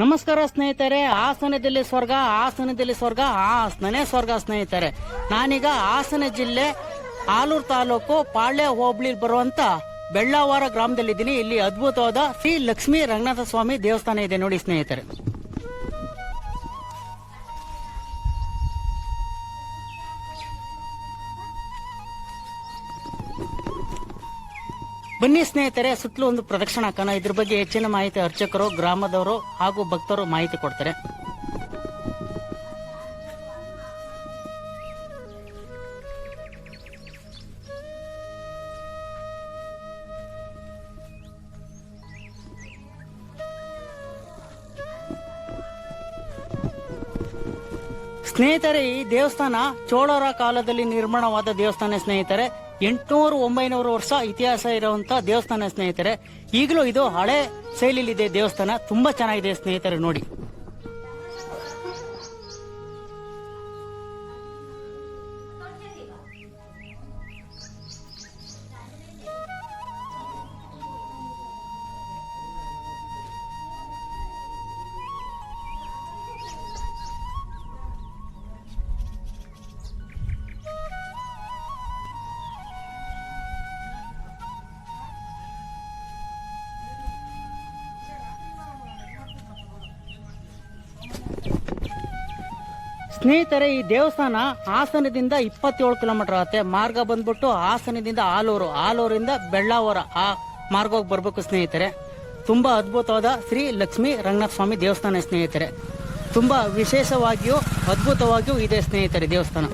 ನಮಸ್ಕಾರ ಸ್ನೇಹಿತರೆ, ಹಾಸನದಲ್ಲಿ ಸ್ವರ್ಗ ಹಾಸನದಲ್ಲಿ ಸ್ವರ್ಗ, ಹಾಸನನೇ ಸ್ವರ್ಗ ಸ್ನೇಹಿತರೆ. ನಾನೀಗ ಹಾಸನ ಜಿಲ್ಲೆ ಆಲೂರು ತಾಲೂಕು ಪಾಳ್ಯ ಹೋಬಳಿ ಬರುವಂತ ಬೆಳ್ಳಾವಾರ ಗ್ರಾಮದಲ್ಲಿದ್ದೀನಿ. ಇಲ್ಲಿ ಅದ್ಭುತವಾದ ಶ್ರೀ ಲಕ್ಷ್ಮೀ ರಂಗನಾಥ ಸ್ವಾಮಿ ದೇವಸ್ಥಾನ ಇದೆ ನೋಡಿ ಸ್ನೇಹಿತರೆ. ಬನ್ನಿ ಸ್ನೇಹಿತರೆ, ಸುತ್ತಲೂ ಒಂದು ಪ್ರದಕ್ಷಿಣೆ ಹಾಕೋಣ ಇದ್ರ ಬಗ್ಗೆ ಹೆಚ್ಚಿನ ಮಾಹಿತಿ ಅರ್ಚಕರು, ಗ್ರಾಮದವರು ಹಾಗೂ ಭಕ್ತರು ಮಾಹಿತಿ ಕೊಡ್ತಾರೆ. ಸ್ನೇಹಿತರೆ, ಈ ದೇವಸ್ಥಾನ ಚೋಳರ ಕಾಲದಲ್ಲಿ ನಿರ್ಮಾಣವಾದ ದೇವಸ್ಥಾನ ಸ್ನೇಹಿತರೆ. ಎಂಟುನೂರು ಒಂಬೈನೂರು ವರ್ಷ ಇತಿಹಾಸ ಇರುವಂತ ದೇವಸ್ಥಾನ ಸ್ನೇಹಿತರೆ, ಈಗಲೂ ಇದು ಹಳೆ ಶೈಲಿಲಿದೆ ದೇವಸ್ಥಾನ. ತುಂಬಾ ಚೆನ್ನಾಗಿದೆ ಸ್ನೇಹಿತರೆ, ನೋಡಿ. ಸ್ನೇಹಿತರೆ, ಈ ದೇವಸ್ಥಾನ ಹಾಸನದಿಂದ ಇಪ್ಪತ್ತೇಳು ಕಿಲೋಮೀಟರ್ ಆಗುತ್ತೆ. ಮಾರ್ಗ ಬಂದ್ಬಿಟ್ಟು ಹಾಸನದಿಂದ ಆಲೂರು, ಆಲೂರಿಂದ ಬೆಳ್ಳಾವರ ಆ ಮಾರ್ಗವಾಗಿ ಬರ್ಬೇಕು ಸ್ನೇಹಿತರೆ. ತುಂಬಾ ಅದ್ಭುತವಾದ ಶ್ರೀ ಲಕ್ಷ್ಮೀ ರಂಗನಾಥ ಸ್ವಾಮಿ ದೇವಸ್ಥಾನ ಸ್ನೇಹಿತರೆ. ತುಂಬಾ ವಿಶೇಷವಾಗಿಯೂ ಅದ್ಭುತವಾಗಿಯೂ ಇದೆ ಸ್ನೇಹಿತರೆ ದೇವಸ್ಥಾನ.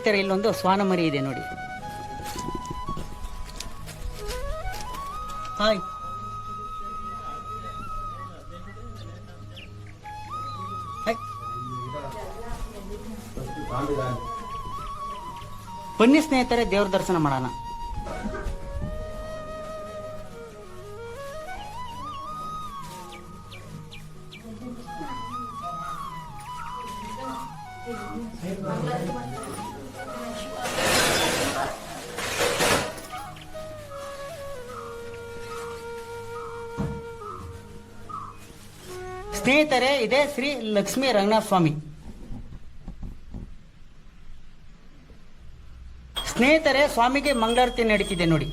ಸ್ನೇಹಿತರೆ ಇಲ್ಲೊಂದು ಸ್ವಾನಮರಿ ಇದೆ ನೋಡಿ. ಹಾಯ್. ಬನ್ನಿ ಸ್ನೇಹಿತರೆ ದೇವ್ರ ದರ್ಶನ ಮಾಡೋಣ. ಸ್ನೇಹಿತರೆ ಇದೆ ಶ್ರೀ ಲಕ್ಷ್ಮೀ ರಂಗನಾಥ ಸ್ವಾಮಿ ಸ್ನೇಹಿತರೆ ಸ್ವಾಮಿಗೆ ಮಂಗಳಾರತಿ ನಡೀತಿದೆ ನೋಡಿ.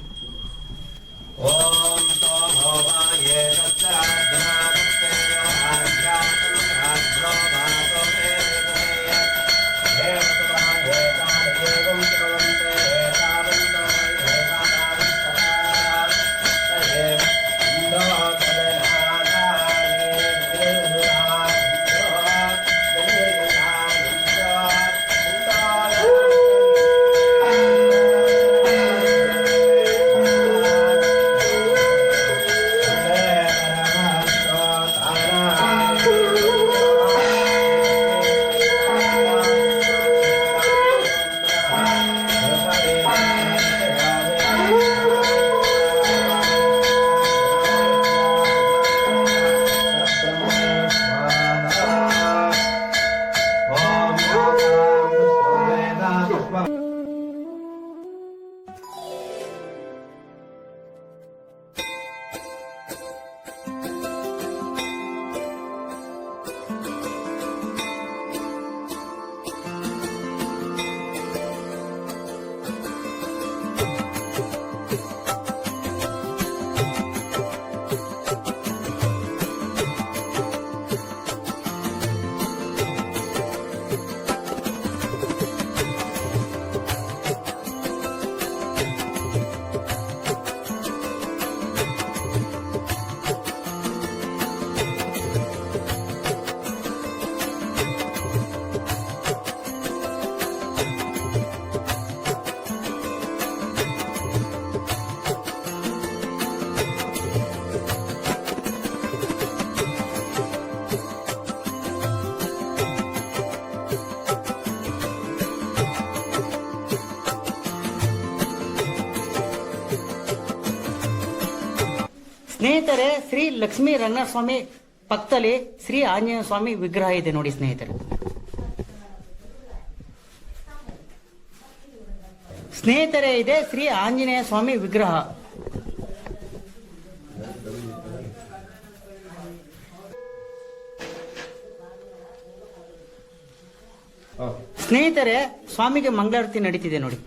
ಸ್ನೇಹಿತರೆ ಶ್ರೀ ಲಕ್ಷ್ಮೀ ಸ್ವಾಮಿ ಪಕ್ಕದಲ್ಲಿ ಶ್ರೀ ಆಂಜನೇಯ ಸ್ವಾಮಿ ವಿಗ್ರಹ ಇದೆ ನೋಡಿ ಸ್ನೇಹಿತರೆ. ಸ್ನೇಹಿತರೆ ಇದೆ ಶ್ರೀ ಆಂಜನೇಯ ಸ್ವಾಮಿ ವಿಗ್ರಹ. ಸ್ನೇಹಿತರೆ ಸ್ವಾಮಿಗೆ ಮಂಗಳಾರತಿ ನಡೀತಿದೆ ನೋಡಿ.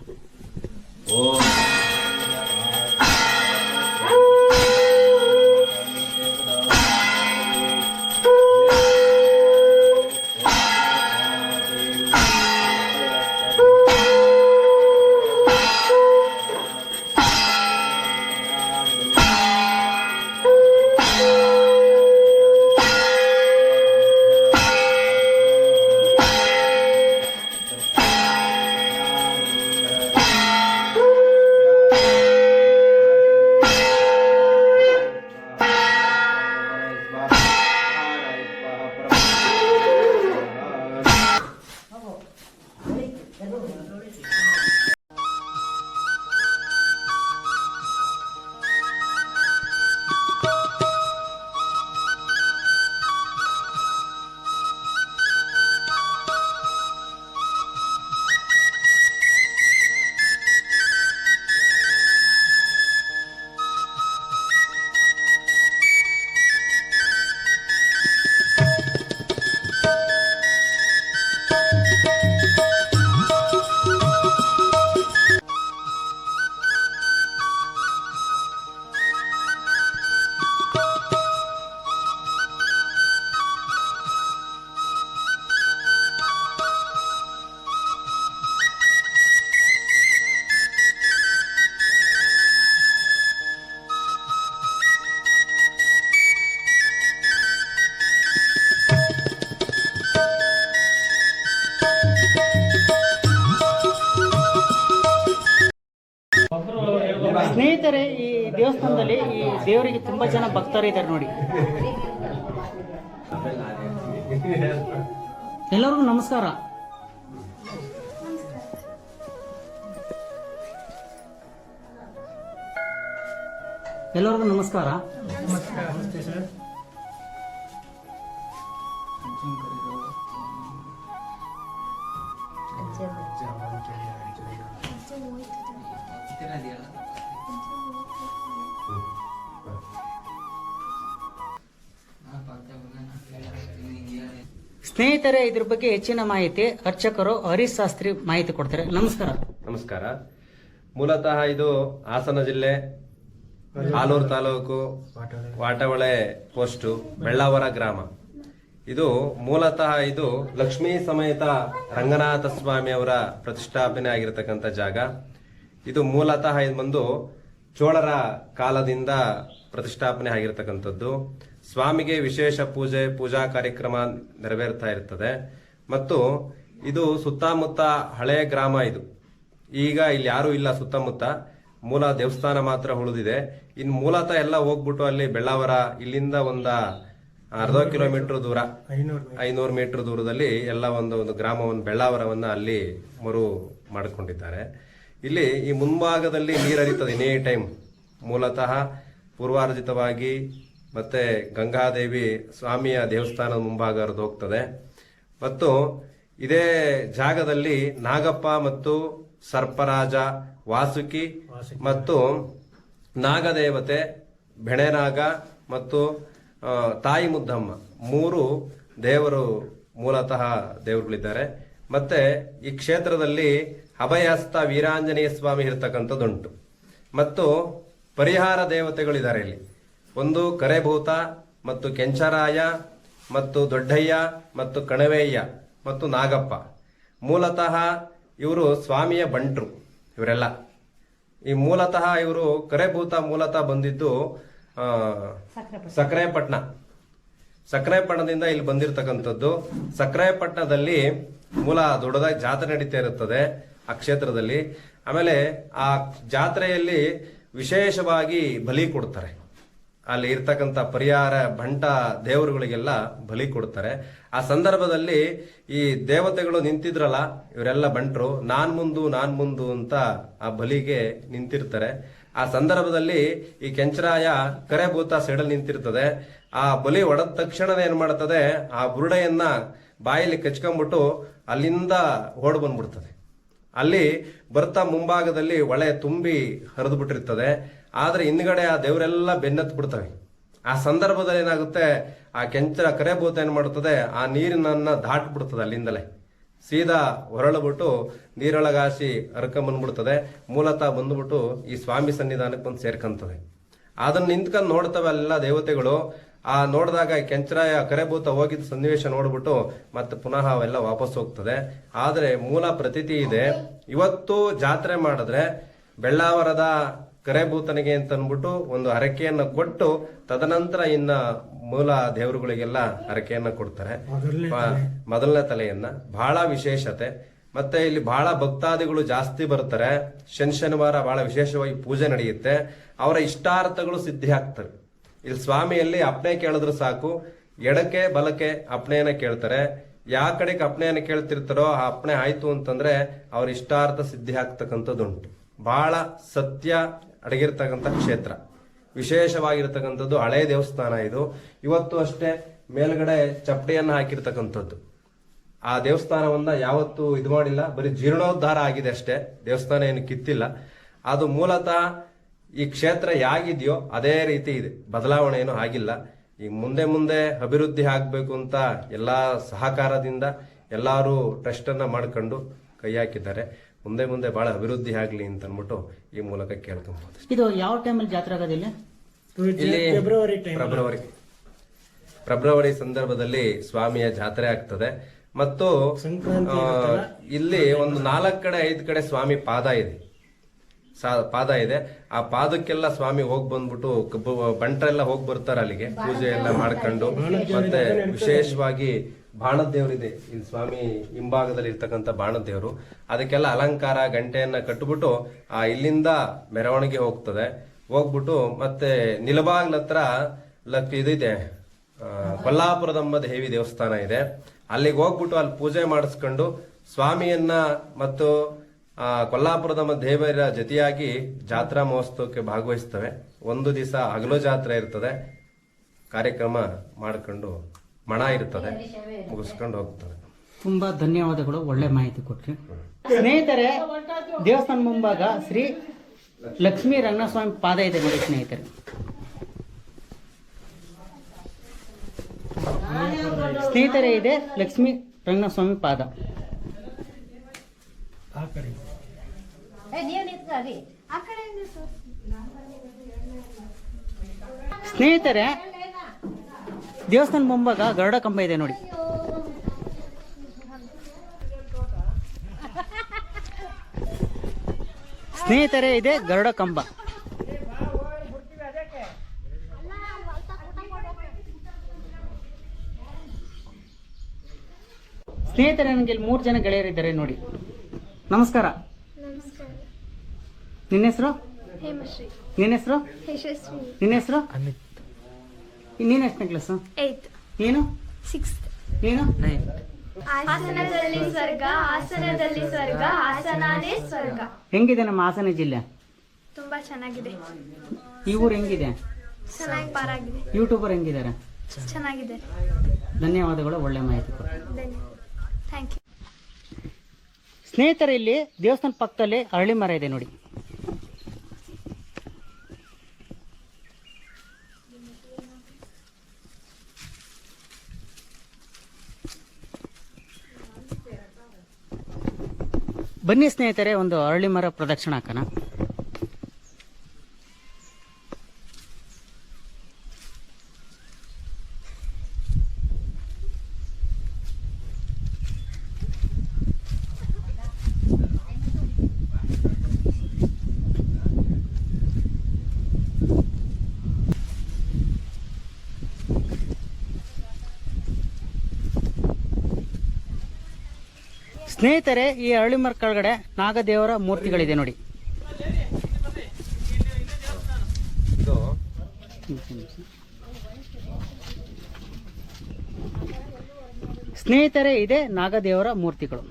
ದೇವರಿಗೆ ತುಂಬಾ ಜನ ಭಕ್ತರಿದ್ದಾರೆ ನೋಡಿ. ಎಲ್ಲರಿಗೂ ನಮಸ್ಕಾರ. ಎಲ್ಲರಿಗೂ ನಮಸ್ಕಾರ. ಸ್ನೇಹಿತರೆ, ಇದ್ರ ಬಗ್ಗೆ ಹೆಚ್ಚಿನ ಮಾಹಿತಿ ಅರ್ಚಕರು ಹರೀಶ್ ಶಾಸ್ತ್ರಿ ಮಾಹಿತಿ ಕೊಡ್ತಾರೆ. ನಮಸ್ಕಾರ. ನಮಸ್ಕಾರ. ಮೂಲತಃ ಇದು ಹಾಸನ ಜಿಲ್ಲೆ ಆಲೂರು ತಾಲೂಕು, ವಾಟವಳೆ ಪೋಸ್ಟು, ಬೆಳ್ಳಾವರ ಗ್ರಾಮ. ಇದು ಮೂಲತಃ ಇದು ಲಕ್ಷ್ಮೀ ಸಮೇತ ರಂಗನಾಥ ಸ್ವಾಮಿ ಅವರ ಪ್ರತಿಷ್ಠಾಪನೆ ಆಗಿರತಕ್ಕಂಥ ಜಾಗ. ಇದು ಮೂಲತಃ ಇದು ಬಂದು ಚೋಳರ ಕಾಲದಿಂದ ಪ್ರತಿಷ್ಠಾಪನೆ ಆಗಿರತಕ್ಕಂಥದ್ದು. ಸ್ವಾಮಿಗೆ ವಿಶೇಷ ಪೂಜೆ ಪೂಜಾ ಕಾರ್ಯಕ್ರಮ ನೆರವೇರ್ತಾ ಇರ್ತದೆ. ಮತ್ತು ಇದು ಸುತ್ತಮುತ್ತ ಹಳೆಯ ಗ್ರಾಮ ಇದು. ಈಗ ಇಲ್ಲಿ ಯಾರು ಇಲ್ಲ ಸುತ್ತಮುತ್ತ. ಮೂಲ ದೇವಸ್ಥಾನ ಮಾತ್ರ ಉಳಿದಿದೆ. ಇನ್ನು ಮೂಲತಃ ಎಲ್ಲ ಹೋಗ್ಬಿಟ್ಟು ಅಲ್ಲಿ ಬೆಳ್ಳಾವರ ಇಲ್ಲಿಂದ ಒಂದ ಅರ್ಧ ಕಿಲೋಮೀಟರ್ ದೂರ ಐನೂರು ಮೀಟರ್ ದೂರದಲ್ಲಿ ಎಲ್ಲ ಒಂದು ಒಂದು ಗ್ರಾಮವನ್ನು ಬೆಳ್ಳಾವರವನ್ನ ಅಲ್ಲಿ ಮರು ಮಾಡಿಕೊಂಡಿದ್ದಾರೆ. ಇಲ್ಲಿ ಈ ಮುಂಭಾಗದಲ್ಲಿ ನೀರು ಹರಿತದೆ ಎನಿ ಟೈಮ್. ಮೂಲತಃ ಪೂರ್ವಾರ್ಜಿತವಾಗಿ ಮತ್ತೆ ಗಂಗಾದೇವಿ ಸ್ವಾಮಿಯ ದೇವಸ್ಥಾನದ ಮುಂಭಾಗ ಹರಿದು ಹೋಗ್ತದೆ. ಮತ್ತು ಇದೇ ಜಾಗದಲ್ಲಿ ನಾಗಪ್ಪ ಮತ್ತು ಸರ್ಪರಾಜ ವಾಸುಕಿ ಮತ್ತು ನಾಗದೇವತೆ ಬೆಣೆನಾಗ ಮತ್ತು ತಾಯಿ ಮುದ್ದಮ್ಮ ಮೂರು ದೇವರು ಮೂಲತಃ ದೇವರುಗಳಿದ್ದಾರೆ. ಮತ್ತೆ ಈ ಕ್ಷೇತ್ರದಲ್ಲಿ ಅಭಯಹಸ್ತ ವೀರಾಂಜನೇಯ ಸ್ವಾಮಿ ಇರ್ತಕ್ಕಂಥದ್ದುಂಟು. ಮತ್ತು ಪರಿಹಾರ ದೇವತೆಗಳಿದ್ದಾರೆ ಇಲ್ಲಿ. ಒಂದು ಕರೆಭೂತ ಮತ್ತು ಕೆಂಚರಾಯ ಮತ್ತು ದೊಡ್ಡಯ್ಯ ಮತ್ತು ಕಣವೇಯ್ಯ ಮತ್ತು ನಾಗಪ್ಪ. ಮೂಲತಃ ಇವರು ಸ್ವಾಮಿಯ ಬಂಟ್ರು ಇವರೆಲ್ಲ. ಈ ಮೂಲತಃ ಇವರು ಕರೆಭೂತ ಮೂಲತಃ ಬಂದಿದ್ದು ಸಕ್ರೆಪಟ್ಟಣ ಸಕ್ರೆಪಟ್ಟಣದಿಂದ ಇಲ್ಲಿ ಬಂದಿರತಕ್ಕಂಥದ್ದು. ಸಕ್ರೆಪಟ್ಟಣದಲ್ಲಿ ಮೂಲ ದೊಡ್ಡದಾಗಿ ಜಾತ್ರೆ ನಡೀತಾ ಇರುತ್ತದೆ ಆ ಕ್ಷೇತ್ರದಲ್ಲಿ. ಆಮೇಲೆ ಆ ಜಾತ್ರೆಯಲ್ಲಿ ವಿಶೇಷವಾಗಿ ಬಲಿ ಕೊಡ್ತಾರೆ. ಅಲ್ಲಿ ಇರ್ತಕ್ಕಂಥ ಪರಿಹಾರ ಬಂಟ ದೇವರುಗಳಿಗೆಲ್ಲ ಬಲಿ ಕೊಡ್ತಾರೆ. ಆ ಸಂದರ್ಭದಲ್ಲಿ ಈ ದೇವತೆಗಳು ನಿಂತಿದ್ರಲ್ಲ, ಇವರೆಲ್ಲ ಬಂಟರು, ನಾನ್ ಮುಂದು ನಾನ್ ಮುಂದು ಅಂತ ಆ ಬಲಿಗೆ ನಿಂತಿರ್ತಾರೆ. ಆ ಸಂದರ್ಭದಲ್ಲಿ ಈ ಕೆಂಚರಾಯ ಕರೆ ಭೂತ ಸೈಡಲ್ಲಿ ನಿಂತಿರ್ತದೆ. ಆ ಬಲಿ ಒಡೆದ ತಕ್ಷಣ ಏನ್ ಮಾಡ್ತದೆ, ಆ ಬುರುಡೆಯನ್ನ ಬಾಯಲ್ಲಿ ಕಚ್ಕೊಂಡ್ಬಿಟ್ಟು ಅಲ್ಲಿಂದ ಓಡ್ ಬಂದ್ಬಿಡ್ತದೆ. ಅಲ್ಲಿ ಬರ್ತಾ ಮುಂಭಾಗದಲ್ಲಿ ಒಳೆ ತುಂಬಿ ಹರಿದು ಬಿಟ್ಟಿರ್ತದೆ ಆದ್ರೆ ಹಿಂದ್ಗಡೆ ಆ ದೇವರೆಲ್ಲ ಬೆನ್ನತ್ತು ಬಿಡ್ತವೆ ಆ ಸಂದರ್ಭದಲ್ಲಿ ಏನಾಗುತ್ತೆ, ಆ ಕೆಂಚರ ಕರೆಭೂತ ಏನು ಮಾಡುತ್ತದೆ, ಆ ನೀರಿನನ್ನ ದಾಟ್ ಬಿಡ್ತದೆ ಅಲ್ಲಿಂದಲೇ. ಸೀದಾ ಹೊರಳಬಿಟ್ಟು ನೀರೊಳಗಾಸಿ ಹರ್ಕೊಂಬಂದ್ಬಿಡ್ತದೆ ಮೂಲತಃ ಬಂದ್ಬಿಟ್ಟು ಈ ಸ್ವಾಮಿ ಸನ್ನಿಧಾನಕ್ಕೆ ಬಂದು ಸೇರ್ಕೊಂತದೆ. ಅದನ್ನ ನಿಂತ್ಕೊಂಡು ನೋಡ್ತವೆ ಎಲ್ಲ ದೇವತೆಗಳು. ಆ ನೋಡಿದಾಗ ಕೆಂಚರಾಯ ಕರೆಭೂತ ಹೋಗಿದ್ದ ಸನ್ನಿವೇಶ ನೋಡ್ಬಿಟ್ಟು ಮತ್ತೆ ಪುನಃ ಅವೆಲ್ಲ ವಾಪಸ್ ಹೋಗ್ತದೆ. ಆದರೆ ಮೂಲ ಪ್ರತೀತಿ ಇದೆ. ಇವತ್ತು ಜಾತ್ರೆ ಮಾಡಿದ್ರೆ ಬೆಳ್ಳಾವರದ ಕರೆಭೂತನಿಗೆ ಅಂತ ಅಂದ್ಬಿಟ್ಟು ಒಂದು ಹರಕೆಯನ್ನ ಕೊಟ್ಟು ತದನಂತರ ಇನ್ನ ಮೂಲ ದೇವರುಗಳಿಗೆಲ್ಲ ಹರಕೆಯನ್ನ ಕೊಡ್ತಾರೆ. ಮೊದಲನೇ ತಲೆಯನ್ನ. ಬಹಳ ವಿಶೇಷತೆ. ಮತ್ತೆ ಇಲ್ಲಿ ಬಹಳ ಭಕ್ತಾದಿಗಳು ಜಾಸ್ತಿ ಬರ್ತಾರೆ. ಶನಿ ಶನಿವಾರ ಬಹಳ ವಿಶೇಷವಾಗಿ ಪೂಜೆ ನಡೆಯುತ್ತೆ. ಅವರ ಇಷ್ಟಾರ್ಥಗಳು ಸಿದ್ಧಿ ಆಗ್ತವೆ. ಇಲ್ಲಿ ಸ್ವಾಮಿಯಲ್ಲಿ ಅಪ್ನೆ ಕೇಳಿದ್ರೆ ಸಾಕು. ಎಡಕ್ಕೆ ಬಲಕ್ಕೆ ಅಪ್ನೆಯನ್ನ ಕೇಳ್ತಾರೆ. ಯಾವ ಕಡೆಗೆ ಅಪ್ನೆಯನ್ನ ಕೇಳ್ತಿರ್ತಾರೋ ಆ ಅಪ್ನೆ ಆಯ್ತು ಅಂತಂದ್ರೆ ಅವ್ರ ಇಷ್ಟಾರ್ಥ ಸಿದ್ಧಿ ಆಗ್ತಕ್ಕಂಥದ್ದುಂಟು. ಬಹಳ ಸತ್ಯ ಅಡಗಿರ್ತಕ್ಕಂಥ ಕ್ಷೇತ್ರ. ವಿಶೇಷವಾಗಿರ್ತಕ್ಕಂಥದ್ದು ಹಳೆ ದೇವಸ್ಥಾನ ಇದು. ಇವತ್ತು ಅಷ್ಟೇ ಮೇಲ್ಗಡೆ ಚಪ್ಪಡಿಯನ್ನು ಹಾಕಿರ್ತಕ್ಕಂಥದ್ದು. ಆ ದೇವಸ್ಥಾನವನ್ನ ಯಾವತ್ತೂ ಇದು ಮಾಡಿಲ್ಲ. ಬರೀ ಜೀರ್ಣೋದ್ಧಾರ ಆಗಿದೆ ಅಷ್ಟೇ. ದೇವಸ್ಥಾನ ಏನು ಕಿತ್ತಿಲ್ಲ. ಅದು ಮೂಲತಃ ಈ ಕ್ಷೇತ್ರ ಯಾಗಿದೆಯೋ ಅದೇ ರೀತಿ ಇದೆ. ಬದಲಾವಣೆ ಏನು ಆಗಿಲ್ಲ. ಈ ಮುಂದೆ ಮುಂದೆ ಅಭಿವೃದ್ಧಿ ಆಗಬೇಕು ಅಂತ ಎಲ್ಲ ಸಹಕಾರದಿಂದ ಎಲ್ಲರೂ ಟ್ರಸ್ಟನ್ನು ಮಾಡ್ಕೊಂಡು ಕೈ ಹಾಕಿದ್ದಾರೆ. ಮುಂದೆ ಮುಂದೆ ಬಹಳ ಅಭಿವೃದ್ಧಿ ಆಗ್ಲಿ ಅಂತ ಅಂದ್ಬಿಟ್ಟು ಈ ಮೂಲಕ ಕೇಳ್ಕೊಬಹುದು ಇದು ಯಾವ ಟೈಮಲ್ಲಿ ಜಾತ್ರೆ ಆಗೋದಿಲ್ಲ ಇಲ್ಲಿ? ಫೆಬ್ರವರಿ ಫೆಬ್ರವರಿ ಸಂದರ್ಭದಲ್ಲಿ ಸ್ವಾಮಿಯ ಜಾತ್ರೆ ಆಗ್ತದೆ. ಮತ್ತು ಇಲ್ಲಿ ಒಂದು ನಾಲ್ಕು ಕಡೆ ಐದು ಕಡೆ ಸ್ವಾಮಿ ಪಾದ ಇದೆ. ಸಾ- ಪಾದ ಇದೆ. ಆ ಪಾದಕ್ಕೆಲ್ಲ ಸ್ವಾಮಿ ಹೋಗಿ ಬಂದ್ಬಿಟ್ಟು ಕಬ್ಬು- ಬಂಟ್ರೆಲ್ಲ ಹೋಗಿ ಬರ್ತಾರೆ ಅಲ್ಲಿಗೆ. ಪೂಜೆ ಎಲ್ಲ ಮಾಡ್ಕೊಂಡು. ಮತ್ತೆ ವಿಶೇಷವಾಗಿ ಬಾಣದ ಇದೆ ಇಲ್ಲಿ ಸ್ವಾಮಿ ಹಿಂಭಾಗದಲ್ಲಿ ಇರ್ತಕ್ಕಂಥ ಬಾಣದೇವರು. ಅದಕ್ಕೆಲ್ಲ ಅಲಂಕಾರ ಗಂಟೆಯನ್ನ ಕಟ್ಟುಬಿಟ್ಟು ಆ ಇಲ್ಲಿಂದ ಮೆರವಣಿಗೆ ಹೋಗ್ತದೆ. ಹೋಗ್ಬಿಟ್ಟು ಮತ್ತೆ ನಿಲಬಾಗ್ಲ ಹತ್ರ ಲಕ್ ಇದಿದೆ. ಆ, ಕೊಲ್ಲಾಪುರದಮ್ಮ ದೇವಿ ದೇವಸ್ಥಾನ ಇದೆ. ಅಲ್ಲಿಗೆ ಹೋಗ್ಬಿಟ್ಟು ಅಲ್ಲಿ ಪೂಜೆ ಮಾಡಿಸ್ಕೊಂಡು ಸ್ವಾಮಿಯನ್ನ ಮತ್ತು ಕೊಲ್ಲಾಪುರದಮ್ಮ ದೇವರ ಜೊತೆಯಾಗಿ ಜಾತ್ರಾ ಮಹೋತ್ಸವಕ್ಕೆ ಭಾಗವಹಿಸ್ತವೆ. ಒಂದು ದಿವಸ ಹಗಲು ಜಾತ್ರೆ ಇರ್ತದೆ. ಕಾರ್ಯಕ್ರಮ ಮಾಡ್ಕೊಂಡು ಮಣ ಇರ್ತದೆ ಮುಗಿಸ್ಕೊಂಡು ಹೋಗ್ತದೆ. ತುಂಬಾ ಧನ್ಯವಾದಗಳು ಒಳ್ಳೆ ಮಾಹಿತಿ ಕೊಟ್ರಿ. ಸ್ನೇಹಿತರೆ ದೇವಸ್ಥಾನ ಮುಂಭಾಗ ಶ್ರೀ ಲಕ್ಷ್ಮೀ ರಂಗಸ್ವಾಮಿ ಪಾದ ಇದೆ ನೋಡಿ ಸ್ನೇಹಿತರೆ. ಸ್ನೇಹಿತರೆ ಇದೆ ಲಕ್ಷ್ಮೀ ರಂಗಸ್ವಾಮಿ ಪಾದ. ಸ್ನೇಹಿತರೆ ದೇವಸ್ಥಾನ ಮುಂಭಾಗ ಗರುಡ ಕಂಬ ಇದೆ ನೋಡಿ. ಸ್ನೇಹಿತರೆ ಇದೆ ಗರುಡ ಕಂಬ. ಸ್ನೇಹಿತರೆ ನನಗೆ ಇಲ್ಲಿ ಮೂರು ಜನ ಗೆಳೆಯರಿದ್ದಾರೆ ನೋಡಿ. ನಮಸ್ಕಾರ. ನಮಸ್ಕಾರ. ನಿನ್ನ ಹೆಸರು? ಹೇಮಶ್ರೀ. ನಿನ್ನ ಹೆಸರು? ಯಶಸ್ವಿ ನಿನ್ನ ಹೆಸರು? ನೀನು ಎಷ್ಟನೇ ಕ್ಲಾಸು ಏತ್ ನೀನು ಸಿಕ್ಸ್ತ್ ನೀನು ಆಸನದಲ್ಲಿ ಸ್ವರ್ಗ ಆಸನದಲ್ಲಿ ಸ್ವರ್ಗ ಆಸನಾನೇ ಸ್ವರ್ಗ. ಹೆಂಗಿದೆ ನಮ್ಮ ಹಾಸನ ಜಿಲ್ಲೆ? ತುಂಬಾ ಚೆನ್ನಾಗಿದೆ. ಈ ಊರು ಹೆಂಗಿದೆ? ಚೆನ್ನಾಗಿ ಪಾರಾಗಿದೆ. ಯೂಟ್ಯೂಬರ್ ಹೆಂಗಿದ್ದಾರೆ? ಚೆನ್ನಾಗಿದೆ. ಧನ್ಯವಾದಗಳು ಒಳ್ಳೆ ಮಾಹಿತಿ ಕೊಡಿ ಥ್ಯಾಂಕ್ ಯು ಸ್ನೇಹಿತರೆ ಇಲ್ಲಿ ದೇವಸ್ಥಾನ ಪಕ್ಕದಲ್ಲಿ ಅರಳಿ ಮರ ಇದೆ ನೋಡಿ. ಬನ್ನಿ ಸ್ನೇಹಿತರೆ ಒಂದು ಅರಳಿ ಮರ ಪ್ರದಕ್ಷಿಣ ಹಾಕೋಣ ಸ್ನೇಹಿತರೆ ಈ ಅರಳಿ ಮರ ಕೆಳಗಡೆ ನಾಗದೇವರ ಮೂರ್ತಿಗಳಿದೆ ನೋಡಿ. ಸ್ನೇಹಿತರೆ ಇದೆ ನಾಗದೇವರ ಮೂರ್ತಿಗಳು.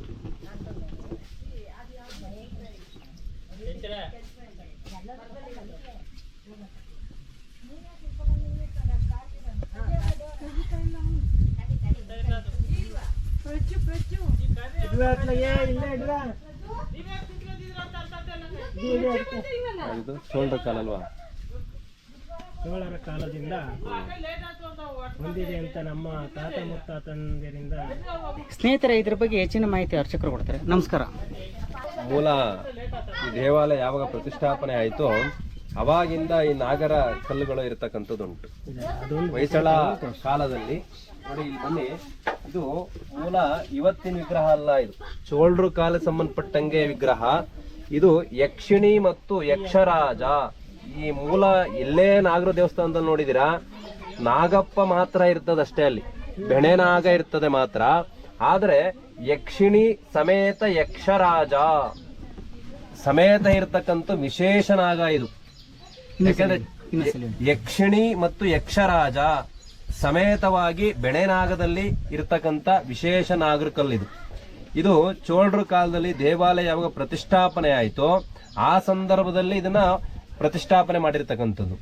ಇದು ಶೋಲ್ಡರ್ ಕಾಲಲ್ವಾ ಚೋಳರ ಕಾಲದಿಂದ ಹೊಂದಿದೆ ಅಂತ ನಮ್ಮ ತಾತ ಮುತ್ತಾತಂದಿರಿಂದ ಸ್ನೇಹಿತರೆ ಇದ್ರ ಬಗ್ಗೆ ಹೆಚ್ಚಿನ ಮಾಹಿತಿ ಅರ್ಚಕರು ಕೊಡ್ತಾರೆ. ನಮಸ್ಕಾರ. ಮೂಲ ಈ ದೇವಾಲಯ ಯಾವಾಗ ಪ್ರತಿಷ್ಠಾಪನೆ ಆಯಿತು ಅವಾಗಿಂದ ಈ ನಾಗರ ಕಲ್ಲುಗಳು ಇರತಕ್ಕಂಥದ್ದುಂಟು. ಹೊಯ್ಸಳ ಕಾಲದಲ್ಲಿ ನೋಡಿ ಇಲ್ಲಿ ಬನ್ನಿ. ಇದು ಮೂಲ ಇವತ್ತಿನ ವಿಗ್ರಹ ಅಲ್ಲ ಇದು. ಚೋಳರು ಕಾಲ ಸಂಬಂಧಪಟ್ಟಂಗೆ ವಿಗ್ರಹ. ಇದು ಯಕ್ಷಿಣಿ ಮತ್ತು ಯಕ್ಷರಾಜ. ಈ ಮೂಲ ಎಲ್ಲೇ ನಾಗರ ದೇವಸ್ಥಾನದಲ್ಲಿ ನೋಡಿದಿರಾ ನಾಗಪ್ಪ ಮಾತ್ರ ಇರ್ತದಷ್ಟೇ ಅಲ್ಲಿ. ಬೆಣೆ ನಾಗ ಇರ್ತದೆ ಮಾತ್ರ. ಆದ್ರೆ ಯಕ್ಷಿಣಿ ಸಮೇತ ಯಕ್ಷರಾಜ. ಸಮೇತ ಇರ್ತಕ್ಕಂಥ ವಿಶೇಷ ನಾಗ ಇದು. ಯಾಕಂದ್ರೆ ಯಕ್ಷಿಣಿ ಮತ್ತು ಯಕ್ಷರಾಜ. ಸಮೇತವಾಗಿ ಬೆಳೆನಾಗದಲ್ಲಿ ಇರತಕ್ಕಂಥ ವಿಶೇಷ ನಾಗರಿಕಲ್ಲಿದು ಇದು ಚೋಳರ ಕಾಲದಲ್ಲಿ ದೇವಾಲಯ ಯಾವಾಗ ಪ್ರತಿಷ್ಠಾಪನೆ ಆಯಿತು. ಆ ಸಂದರ್ಭದಲ್ಲಿ ಇದನ್ನ ಪ್ರತಿಷ್ಠಾಪನೆ ಮಾಡಿರ್ತಕ್ಕಂಥದ್ದು.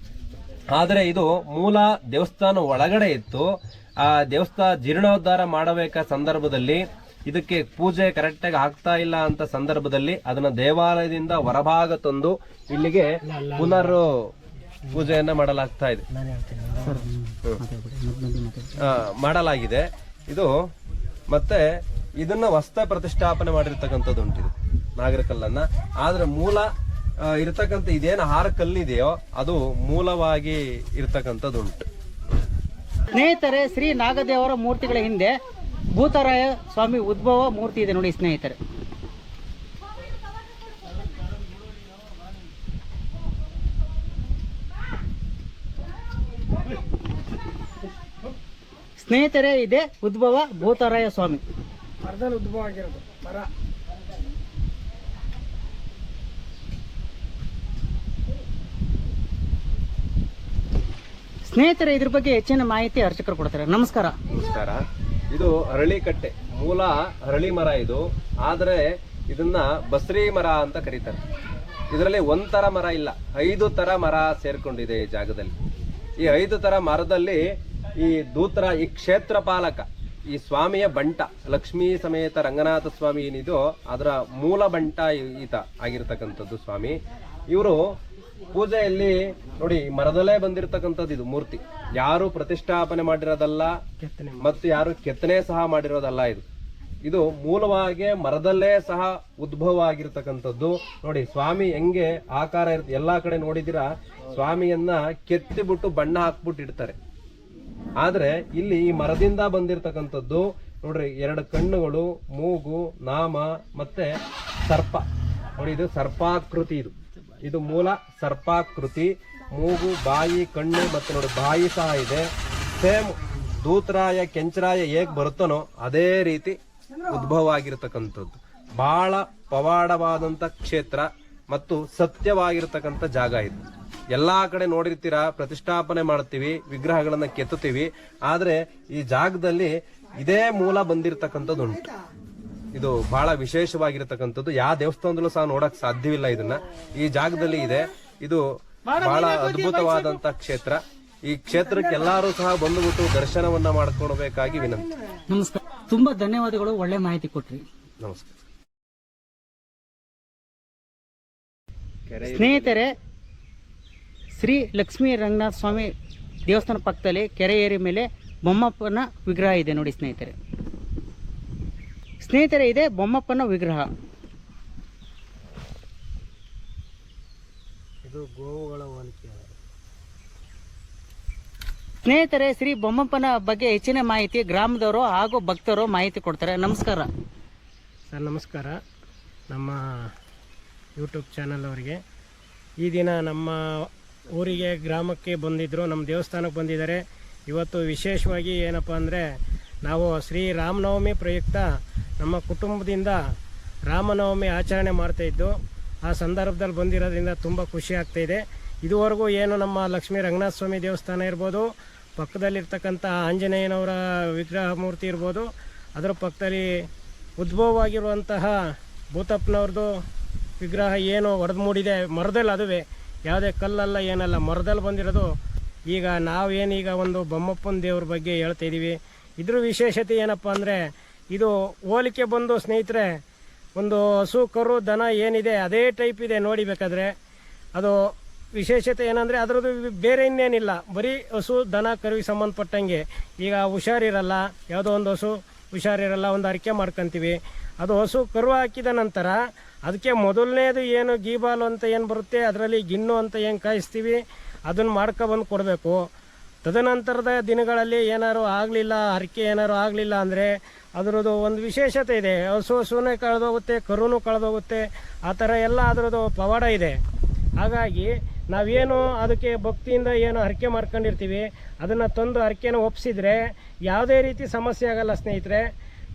ಆದರೆ ಇದು ಮೂಲ ದೇವಸ್ಥಾನ ಒಳಗಡೆ ಇತ್ತು. ಆ ದೇವಸ್ಥಾನ ಜೀರ್ಣೋದ್ಧಾರ ಮಾಡಬೇಕಾದ ಸಂದರ್ಭದಲ್ಲಿ ಇದಕ್ಕೆ ಪೂಜೆ ಕರೆಕ್ಟಾಗಿ ಆಗ್ತಾ ಇಲ್ಲ ಅಂತ ಸಂದರ್ಭದಲ್ಲಿ ಅದನ್ನ ದೇವಾಲಯದಿಂದ ಹೊರಭಾಗ ತಂದು ಇಲ್ಲಿಗೆ ಪುನರ್ ಪೂಜೆಯನ್ನ ಮಾಡಲಾಗ್ತಾ ಇದೆ. ಮಾಡಲಾಗಿದೆ. ಇದು ಮತ್ತೆ ಇದನ್ನ ವಸ್ತ ಪ್ರತಿಷ್ಠಾಪನೆ ಮಾಡಿರ್ತಕ್ಕಂಥದ್ದು ಇದು ನಾಗರಿಕಲ್ಲನ್ನ. ಆದ್ರೆ ಮೂಲ ಇರತಕ್ಕಂಥ ಇರ್ತಕ್ಕಂಥ ಇದೇನು ಹಾರ ಕಲ್ಲಿದೆಯೋ ಅದು ಮೂಲವಾಗಿ ಇರ್ತಕ್ಕಂಥದ್ದು ಉಂಟು ಸ್ನೇಹಿತರೆ ಶ್ರೀ ನಾಗದೇವರ ಮೂರ್ತಿಗಳ ಹಿಂದೆ ಭೂತರಾಯ ಸ್ವಾಮಿ ಉದ್ಭವ ಮೂರ್ತಿ ಇದೆ ನೋಡಿ ಸ್ನೇಹಿತರೆ. ಸ್ನೇಹಿತರೆ ಇದೆ ಉದ್ಭವ ಭೂತರಾಯ ಸ್ವಾಮಿ ಮರದಲ್ಲಿ ಉದ್ಭವ ಆಗಿರೋದು ಮರ. ಸ್ನೇಹಿತರೆ ಇದ್ರ ಬಗ್ಗೆ ಹೆಚ್ಚಿನ ಮಾಹಿತಿ ಅರ್ಚಕರು ಕೊಡ್ತಾರೆ. ನಮಸ್ಕಾರ. ನಮಸ್ಕಾರ. ಇದು ಅರಳಿ ಕಟ್ಟೆ ಮೂಲ ಅರಳಿ ಮರ ಇದು. ಆದರೆ ಇದನ್ನ ಬಸ್ರಿ ಮರ ಅಂತ ಕರೀತಾರೆ. ಇದರಲ್ಲಿ ಒಂದ್ ತರ ಮರ ಇಲ್ಲ ಐದು ತರ ಮರ ಸೇರ್ಕೊಂಡಿದೆ ಈ ಜಾಗದಲ್ಲಿ. ಈ ಐದು ತರ ಮರದಲ್ಲಿ ಈ ದೂತರ ಈ ಕ್ಷೇತ್ರ ಪಾಲಕ ಈ ಸ್ವಾಮಿಯ ಬಂಟ ಲಕ್ಷ್ಮೀ ಸಮೇತ ರಂಗನಾಥ ಸ್ವಾಮಿ ಏನಿದು ಅದರ ಮೂಲ ಬಂಟ ಈತ ಆಗಿರ್ತಕ್ಕಂಥದ್ದು ಸ್ವಾಮಿ. ಇವರು ಪೂಜೆಯಲ್ಲಿ ನೋಡಿ ಮರದಲ್ಲೇ ಬಂದಿರತಕ್ಕಂಥದ್ದು ಇದು ಮೂರ್ತಿ. ಯಾರು ಪ್ರತಿಷ್ಠಾಪನೆ ಮಾಡಿರೋದಲ್ಲ ಕೆತ್ತನೆ ಮತ್ತು ಯಾರು ಕೆತ್ತನೆ ಸಹ ಮಾಡಿರೋದಲ್ಲ ಇದು. ಇದು ಮೂಲವಾಗಿ ಮರದಲ್ಲೇ ಸಹ ಉದ್ಭವ ಆಗಿರ್ತಕ್ಕಂಥದ್ದು. ನೋಡಿ ಸ್ವಾಮಿ ಹೆಂಗೆ ಆಕಾರ ಇರುತ್ತೆ ಎಲ್ಲ ಕಡೆ ನೋಡಿದಿರ ಸ್ವಾಮಿಯನ್ನ ಕೆತ್ತಿಬಿಟ್ಟು ಬಣ್ಣ ಹಾಕ್ಬಿಟ್ಟು ಇಡ್ತಾರೆ ಆದ್ರೆ ಇಲ್ಲಿ ಈ ಮರದಿಂದ ಬಂದಿರತಕ್ಕಂಥದ್ದು ನೋಡ್ರಿ, ಎರಡು ಕಣ್ಣುಗಳು, ಮೂಗು, ನಾಮ ಮತ್ತೆ ಸರ್ಪ. ನೋಡಿ, ಇದು ಸರ್ಪಾಕೃತಿ ಇದು. ಇದು ಮೂಲ ಸರ್ಪಾಕೃತಿ. ಮೂಗು, ಬಾಯಿ, ಕಣ್ಣು ಮತ್ತೆ ನೋಡಿ ಬಾಯಿ ಸಹ ಇದೆ. ಸೇಮ್ ದೂತರಾಯ ಕೆಂಚರಾಯ ಹೇಗ್ ಬರುತ್ತನೋ ಅದೇ ರೀತಿ ಉದ್ಭವ ಆಗಿರತಕ್ಕಂಥದ್ದು. ಬಹಳ ಪವಾಡವಾದಂತ ಕ್ಷೇತ್ರ ಮತ್ತು ಸತ್ಯವಾಗಿರ್ತಕ್ಕಂಥ ಜಾಗ ಇದು. ಎಲ್ಲಾ ಕಡೆ ನೋಡಿರ್ತೀರಾ ಪ್ರತಿಷ್ಠಾಪನೆ ಮಾಡ್ತೀವಿ ವಿಗ್ರಹಗಳನ್ನ ಕೆತ್ತುತ್ತೀವಿ. ಆದ್ರೆ ಈ ಜಾಗದಲ್ಲಿ ಇದೇ ಮೂಲ ಬಂದಿರತಕ್ಕಂಥದ್ದು ಉಂಟು ಇದು ಬಹಳ ವಿಶೇಷವಾಗಿರತಕ್ಕಂಥದ್ದು. ಯಾವ ದೇವಸ್ಥಾನದಲ್ಲೂ ಸಹ ನೋಡಕ್ ಸಾಧ್ಯವಿಲ್ಲ ಇದನ್ನ. ಈ ಜಾಗದಲ್ಲಿ ಇದೆ. ಇದು ಬಹಳ ಅದ್ಭುತವಾದಂತ ಕ್ಷೇತ್ರ. ಈ ಕ್ಷೇತ್ರಕ್ಕೆ ಎಲ್ಲರೂ ಸಹ ಬಂದುಬಿಟ್ಟು ದರ್ಶನವನ್ನ ಮಾಡ್ಕೊಳ್ಬೇಕಾಗಿ ವಿನಂತಿ. ನಮಸ್ಕಾರ. ತುಂಬಾ ಧನ್ಯವಾದಗಳು. ಒಳ್ಳೆ ಮಾಹಿತಿ ಕೊಟ್ರಿ. ನಮಸ್ಕಾರ ಸ್ನೇಹಿತರೆ ಶ್ರೀ ಲಕ್ಷ್ಮೀ ರಂಗನಾಥ ಸ್ವಾಮಿ ದೇವಸ್ಥಾನ ಪಕ್ಕದಲ್ಲಿ ಕೆರೆ ಏರಿ ಮೇಲೆ ಬೊಮ್ಮಪ್ಪನ ವಿಗ್ರಹ ಇದೆ ನೋಡಿ ಸ್ನೇಹಿತರೆ. ಸ್ನೇಹಿತರೆ ಇದೆ ಬೊಮ್ಮಪ್ಪನ ವಿಗ್ರಹ. ಇದು ಗೋವುಗಳ ಹೋಲಿಕೆ. ಸ್ನೇಹಿತರೆ ಶ್ರೀ ಬೊಮ್ಮಪ್ಪನ ಬಗ್ಗೆ ಹೆಚ್ಚಿನ ಮಾಹಿತಿ ಗ್ರಾಮದವರು ಹಾಗೂ ಭಕ್ತರು ಮಾಹಿತಿ ಕೊಡ್ತಾರೆ. ನಮಸ್ಕಾರ. ಸರ್ ನಮಸ್ಕಾರ. ನಮ್ಮ ಯೂಟ್ಯೂಬ್ ಚಾನಲ್ ಅವರಿಗೆ. ಈ ದಿನ ನಮ್ಮ ಊರಿಗೆ, ಗ್ರಾಮಕ್ಕೆ ಬಂದಿದ್ದರು ನಮ್ಮ ದೇವಸ್ಥಾನಕ್ಕೆ ಬಂದಿದ್ದಾರೆ. ಇವತ್ತು ವಿಶೇಷವಾಗಿ ಏನಪ್ಪ ಅಂದರೆ, ನಾವು ಶ್ರೀ ರಾಮನವಮಿ ಪ್ರಯುಕ್ತ ನಮ್ಮ ಕುಟುಂಬದಿಂದ ರಾಮನವಮಿ ಆಚರಣೆ ಮಾಡ್ತಾಯಿದ್ದು ಆ ಸಂದರ್ಭದಲ್ಲಿ ಬಂದಿರೋದ್ರಿಂದ ತುಂಬ ಖುಷಿ ಆಗ್ತಾಯಿದೆ ಇದುವರೆಗೂ ಏನು ನಮ್ಮ ಲಕ್ಷ್ಮೀ ರಂಗನಾಥ ಸ್ವಾಮಿ ದೇವಸ್ಥಾನ ಇರ್ಬೋದು, ಪಕ್ಕದಲ್ಲಿರ್ತಕ್ಕಂಥ ಆಂಜನೇಯನವರ ವಿಗ್ರಹ ಮೂರ್ತಿ ಇರ್ಬೋದು, ಅದರ ಪಕ್ಕದಲ್ಲಿ ಉದ್ಭವವಾಗಿರುವಂತಹ ಭೂತಪ್ಪನವ್ರದ್ದು ವಿಗ್ರಹ ಏನು ಹೊಡೆದು ಮೂಡಿದೆ ಮರದಲ್ಲಿ ಅದುವೆ. ಯಾವುದೇ ಕಲ್ಲಲ್ಲ ಏನಲ್ಲ, ಮರದಲ್ಲಿ ಬಂದಿರೋದು. ಈಗ ನಾವೇನೀಗ ಒಂದು ಬೊಮ್ಮಪ್ಪನ ದೇವ್ರ ಬಗ್ಗೆ ಹೇಳ್ತಾ ಇದ್ದೀವಿ ಇದ್ರ ವಿಶೇಷತೆ ಏನಪ್ಪ ಅಂದರೆ, ಇದು ಹೋಲಿಕೆ ಬಂದು ಸ್ನೇಹಿತರೆ, ಒಂದು ಹಸು, ಕರು, ದನ ಏನಿದೆ, ಅದೇ ಟೈಪ್ ಇದೆ ನೋಡಿಬೇಕಾದ್ರೆ ಅದು ವಿಶೇಷತೆ ಏನಂದರೆ, ಅದರದ್ದು ಬೇರೆ ಇನ್ನೇನಿಲ್ಲ. ಬರೀ ಹಸು, ದನ, ಕರುವಿಗೆ ಸಂಬಂಧಪಟ್ಟಂಗೆ. ಈಗ ಹುಷಾರಿರಲ್ಲ, ಯಾವುದೋ ಒಂದು ಹಸು ಹುಷಾರಿರಲ್ಲ, ಒಂದು ಅರಿಕೆ ಮಾಡ್ಕೊತೀವಿ. ಅದು ಹಸು, ಕರು ಹಾಕಿದ ನಂತರ ಅದಕ್ಕೆ ಮೊದಲನೇದು ಏನು ಗೀಬಾಲು ಅಂತ ಏನು ಬರುತ್ತೆ, ಅದರಲ್ಲಿ ಗಿಣ್ಣು ಅಂತ ಏನು ಕಾಯಿಸ್ತೀವಿ, ಅದನ್ನು ಮಾಡ್ಕೊಬಂದು ಕೊಡಬೇಕು. ತದನಂತರದ ದಿನಗಳಲ್ಲಿ ಏನಾದ್ರು ಆಗಲಿಲ್ಲ, ಹರಕೆ ಏನಾದ್ರು ಆಗಲಿಲ್ಲ ಅಂದರೆ ಅದರದ್ದು ಒಂದು ವಿಶೇಷತೆ ಇದೆ. ಹಸು ಹಸುನೇ ಕಳೆದೋಗುತ್ತೆ, ಕರುನು ಕಳೆದೋಗುತ್ತೆ, ಆ ಥರ ಎಲ್ಲ ಅದರದ್ದು ಪವಾಡ ಇದೆ. ಹಾಗಾಗಿ ನಾವೇನು ಅದಕ್ಕೆ ಭಕ್ತಿಯಿಂದ ಏನು ಹರಕೆ ಮಾಡ್ಕೊಂಡಿರ್ತೀವಿ, ಅದನ್ನು ತಂದು ಹರಕೆನ ಒಪ್ಪಿಸಿದ್ರೆ ಯಾವುದೇ ರೀತಿ ಸಮಸ್ಯೆ ಆಗಲ್ಲ ಸ್ನೇಹಿತರೆ.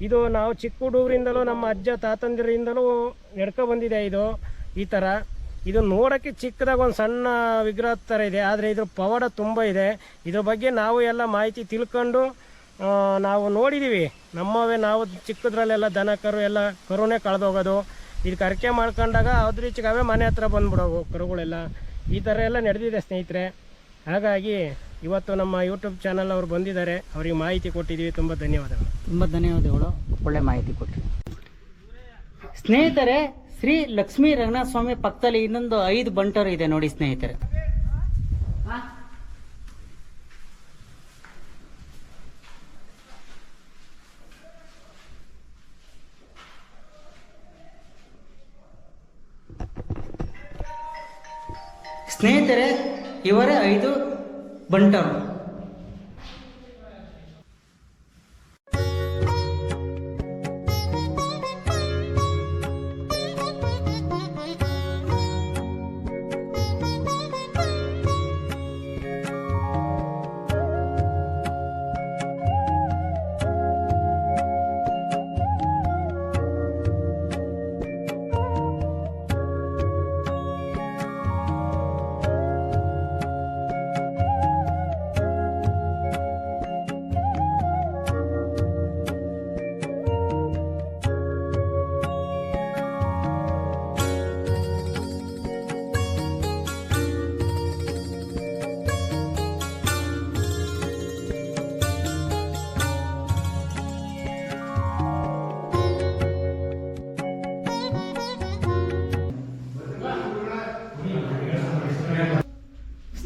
ಇದು ನಾವು ಚಿಕ್ಕ ಹುಡುಗರಿಂದಲೂ ನಮ್ಮ ಅಜ್ಜ ತಾತಂದಿರಿಂದಲೂ ನಡ್ಕೊ ಬಂದಿದೆ ಇದು, ಈ ಥರ ಇದು ನೋಡೋಕ್ಕೆ ಚಿಕ್ಕದಾಗ ಒಂದು ಸಣ್ಣ ವಿಗ್ರಹ ಥರ ಇದೆ, ಆದರೆ ಇದ್ರ ಪವಾಡ ತುಂಬ ಇದೆ. ಇದ್ರ ಬಗ್ಗೆ ನಾವು ಎಲ್ಲ ಮಾಹಿತಿ ತಿಳ್ಕೊಂಡು ನಾವು ನೋಡಿದ್ದೀವಿ ನಮ್ಮವೇ ನಾವು ಚಿಕ್ಕದ್ರಲ್ಲೆಲ್ಲ ದನ, ಕರು ಎಲ್ಲ ಕರುನೇ ಕಳೆದೋಗೋದು. ಇದು ಕರ್ಕೆ ಮಾಡ್ಕೊಂಡಾಗ ಅದ್ರೀಚೆಗೆ ಮನೆ ಹತ್ರ ಬಂದ್ಬಿಡೋವು ಕರುಗಳೆಲ್ಲ. ಈ ಥರ ಎಲ್ಲ ನಡೆದಿದೆ ಸ್ನೇಹಿತರೆ. ಹಾಗಾಗಿ ಇವತ್ತು ನಮ್ಮ ಯೂಟ್ಯೂಬ್ ಚಾನಲ್ ಅವರು ಬಂದಿದ್ದಾರೆ. ಅವರಿಗೆ ಮಾಹಿತಿ ಕೊಟ್ಟಿದ್ದೀವಿ. ತುಂಬ ಧನ್ಯವಾದಗಳು. ತುಂಬ ಧನ್ಯವಾದಗಳು. ಒಳ್ಳೆ ಮಾಹಿತಿ ಕೊಟ್ಟರು ಸ್ನೇಹಿತರೆ ಶ್ರೀ ಲಕ್ಷ್ಮೀ ರಂಗನಾಥ ಸ್ವಾಮಿ ಪಕ್ಕದಲ್ಲಿ ಇನ್ನೊಂದು ಐದು ಬಂಟರು ಇದೆ ನೋಡಿ ಸ್ನೇಹಿತರೆ. ಸ್ನೇಹಿತರೆ ಇವರೇ ಐದು ಬಂಟರು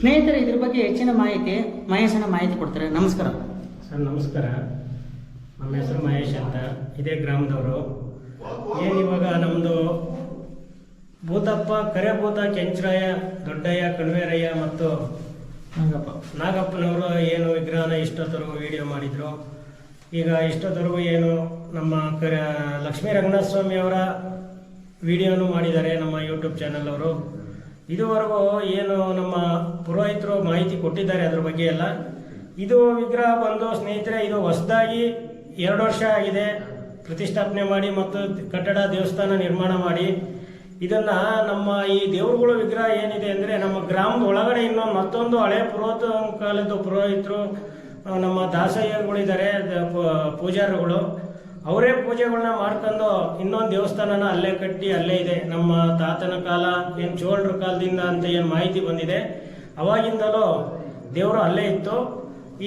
ಸ್ನೇಹಿತರೆ ಇದ್ರ ಬಗ್ಗೆ ಹೆಚ್ಚಿನ ಮಾಹಿತಿ ಮಹೇಶನ ಮಾಹಿತಿ ಕೊಡ್ತಾರೆ. ನಮಸ್ಕಾರ. ಸರ್ ನಮಸ್ಕಾರ. ನಮ್ಮ ಹೆಸರು ಮಹೇಶ್ ಅಂತ. ಇದೇ ಗ್ರಾಮದವರು. ಏನು ಇವಾಗ ನಮ್ಮದು ಭೂತಪ್ಪ ಕರೆಭೂತ ಕೆಂಚರಾಯ ದೊಡ್ಡಯ್ಯ ಕಣ್ವೇರಯ್ಯ ಮತ್ತು ನಾಗಪ್ಪ. ನಾಗಪ್ಪನವರು ಏನು ವಿಗ್ರಹನ ಇಷ್ಟೊತ್ತರೆಗೂ ವಿಡಿಯೋ ಮಾಡಿದರು. ಈಗ ಇಷ್ಟೊತ್ತರೆಗೂ ಏನು ನಮ್ಮ ಕರ ಲಕ್ಷ್ಮೀ ರಂಗನಾಥ ಸ್ವಾಮಿ ಅವರ ವಿಡಿಯೋನು ಮಾಡಿದ್ದಾರೆ ನಮ್ಮ ಯೂಟ್ಯೂಬ್ ಚಾನಲ್ ಅವರು. ಇದುವರೆಗೂ ಏನು ನಮ್ಮ ಪುರೋಹಿತರು ಮಾಹಿತಿ ಕೊಟ್ಟಿದ್ದಾರೆ ಅದ್ರ ಬಗ್ಗೆ ಎಲ್ಲ, ಇದು ವಿಗ್ರಹ ಬಂದು ಸ್ನೇಹಿತರೆ, ಇದು ಹೊಸದಾಗಿ ಎರಡು ವರ್ಷ ಆಗಿದೆ ಪ್ರತಿಷ್ಠಾಪನೆ ಮಾಡಿ ಮತ್ತು ಕಟ್ಟಡ ದೇವಸ್ಥಾನ ನಿರ್ಮಾಣ ಮಾಡಿ. ಇದನ್ನ ನಮ್ಮ ಈ ದೇವರುಗಳ ವಿಗ್ರಹ ಏನಿದೆ ಅಂದ್ರೆ, ನಮ್ಮ ಗ್ರಾಮದ ಒಳಗಡೆ ಇನ್ನೊಂದು ಮತ್ತೊಂದು ಹಳೆ ಪುರೋಹಿತ ಕಾಲದ ಪುರೋಹಿತರು ನಮ್ಮ ದಾಸಯ್ಯಗಳಿದ್ದಾರೆ ಪೂಜಾರಿಗಳು. ಅವರೇ ಪೂಜೆಗಳನ್ನ ಮಾಡ್ಕೊಂಡು ಇನ್ನೊಂದು ದೇವಸ್ಥಾನನ ಅಲ್ಲೇ ಕಟ್ಟಿ ಅಲ್ಲೇ ಇದೆ. ನಮ್ಮ ತಾತನ ಕಾಲ, ಏನು ಚೋಳರ ಕಾಲದಿಂದ ಅಂತ ಏನು ಮಾಹಿತಿ ಬಂದಿದೆ. ಅವಾಗಿಂದಲೂ ದೇವರು ಅಲ್ಲೇ ಇತ್ತು.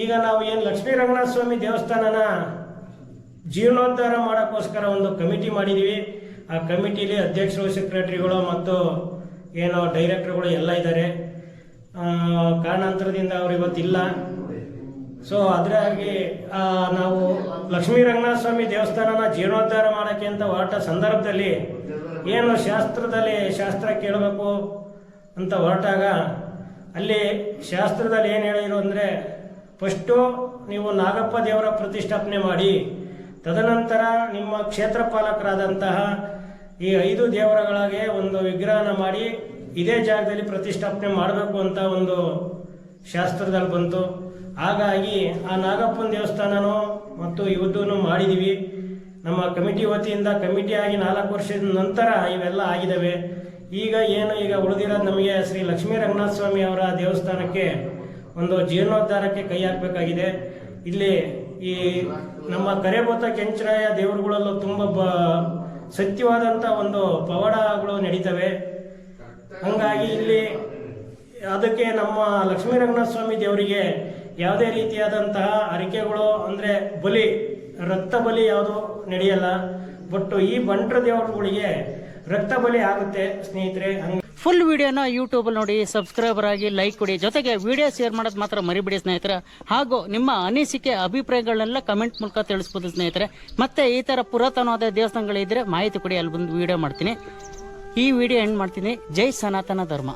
ಈಗ ನಾವು ಏನು ಲಕ್ಷ್ಮೀ ರಂಗನಾಥ ಸ್ವಾಮಿ ದೇವಸ್ಥಾನನ ಜೀರ್ಣೋದ್ಧಾರ ಮಾಡೋಕ್ಕೋಸ್ಕರ ಒಂದು ಕಮಿಟಿ ಮಾಡಿದ್ದೀವಿ ಆ ಕಮಿಟಿಲಿ ಅಧ್ಯಕ್ಷರು, ಸೆಕ್ರೆಟರಿಗಳು ಮತ್ತು ಏನು ಡೈರೆಕ್ಟರ್ಗಳು ಎಲ್ಲ ಇದ್ದಾರೆ. ಕಾರಣಾಂತರದಿಂದ ಅವರು ಇವತ್ತಿಲ್ಲ. ಸೊ ಅದರಾಗಿ ನಾವು ಲಕ್ಷ್ಮೀ ರಂಗನಾಥ ಸ್ವಾಮಿ ದೇವಸ್ಥಾನನ ಜೀರ್ಣೋದ್ಧಾರ ಮಾಡೋಕ್ಕೆ ಅಂತ ಹೊರಟ ಸಂದರ್ಭದಲ್ಲಿ ಏನು ಶಾಸ್ತ್ರದಲ್ಲಿ ಶಾಸ್ತ್ರ ಕೇಳಬೇಕು ಅಂತ ಹೊರಟಾಗ, ಅಲ್ಲಿ ಶಾಸ್ತ್ರದಲ್ಲಿ ಏನು ಹೇಳಿದ್ರು ಅಂದರೆ, ಫಸ್ಟು ನೀವು ನಾಗಪ್ಪ ದೇವರ ಪ್ರತಿಷ್ಠಾಪನೆ ಮಾಡಿ, ತದನಂತರ ನಿಮ್ಮ ಕ್ಷೇತ್ರ ಪಾಲಕರಾದಂತಹ ಈ ಐದು ದೇವರಗಳಿಗೆ ಒಂದು ವಿಗ್ರಹನ ಮಾಡಿ, ಇದೇ ಜಾಗದಲ್ಲಿ ಪ್ರತಿಷ್ಠಾಪನೆ ಮಾಡಬೇಕು ಅಂತ ಒಂದು ಶಾಸ್ತ್ರದಲ್ಲಿ ಬಂತು. ಹಾಗಾಗಿ ಆ ನಾಗಪ್ಪನ ದೇವಸ್ಥಾನನೂ ಮತ್ತು ಇವತ್ತೂ ಮಾಡಿದ್ದೀವಿ ನಮ್ಮ ಕಮಿಟಿ ವತಿಯಿಂದ ಕಮಿಟಿ ಆಗಿ ನಾಲ್ಕು ವರ್ಷದ ನಂತರ ಇವೆಲ್ಲ ಆಗಿದ್ದಾವೆ ಈಗ ಏನು ಈಗ ಉಳಿದಿರೋದು ನಮಗೆ ಶ್ರೀ ಲಕ್ಷ್ಮೀ ರಂಗನಾಥ ಸ್ವಾಮಿ ಅವರ ದೇವಸ್ಥಾನಕ್ಕೆ ಒಂದು ಜೀರ್ಣೋದ್ಧಾರಕ್ಕೆ ಕೈ ಹಾಕಬೇಕಾಗಿದೆ. ಇಲ್ಲಿ ಈ ನಮ್ಮ ಕರೆಬೋತ ಕೆಂಚರಾಯ ದೇವರುಗಳಲ್ಲೂ ತುಂಬ ಬ ಸತ್ಯವಾದಂಥ ಒಂದು ಪವಾಡಗಳು ನಡೀತವೆ. ಹಂಗಾಗಿ ಇಲ್ಲಿ ಅದಕ್ಕೆ ನಮ್ಮ ಲಕ್ಷ್ಮೀ ರಂಗನಾಥ ಸ್ವಾಮಿ ದೇವರಿಗೆ ಯಾವುದೇ ರೀತಿಯಾದಂತಹ ಅರಿಕೆಗಳು, ಅಂದರೆ ಬಲಿ, ರಕ್ತ ಬಲಿ ಯಾವುದು ನಡೆಯಲ್ಲ. ಬಟ್ ಈ ಬಂಟ್ರ ದೇವರುಗಳಿಗೆ ರಕ್ತ ಬಲಿ ಆಗುತ್ತೆ ಸ್ನೇಹಿತರೆ. ಫುಲ್ ವಿಡಿಯೋನ ಯೂಟ್ಯೂಬಲ್ಲಿ ನೋಡಿ ಸಬ್ಸ್ಕ್ರೈಬರ್ ಆಗಿ ಲೈಕ್ ಕೊಡಿ. ಜೊತೆಗೆ ವಿಡಿಯೋ ಶೇರ್ ಮಾಡೋದು ಮಾತ್ರ ಮರಿಬಿಡಿ ಸ್ನೇಹಿತರೆ. ಹಾಗೂ ನಿಮ್ಮ ಅನಿಸಿಕೆ, ಅಭಿಪ್ರಾಯಗಳನ್ನೆಲ್ಲ ಕಮೆಂಟ್ ಮೂಲಕ ತಿಳಿಸ್ಬೋದು ಸ್ನೇಹಿತರೆ. ಮತ್ತೆ ಈ ಥರ ಪುರಾತನವಾದ ದೇವಸ್ಥಾನಗಳಿದ್ರೆ ಮಾಹಿತಿ ಕೊಡಿ, ಅಲ್ಲಿ ಬಂದು ವಿಡಿಯೋ ಮಾಡ್ತೀನಿ. ಈ ವಿಡಿಯೋ ಎಂಡ್ ಮಾಡ್ತೀನಿ. ಜೈ ಸನಾತನ ಧರ್ಮ.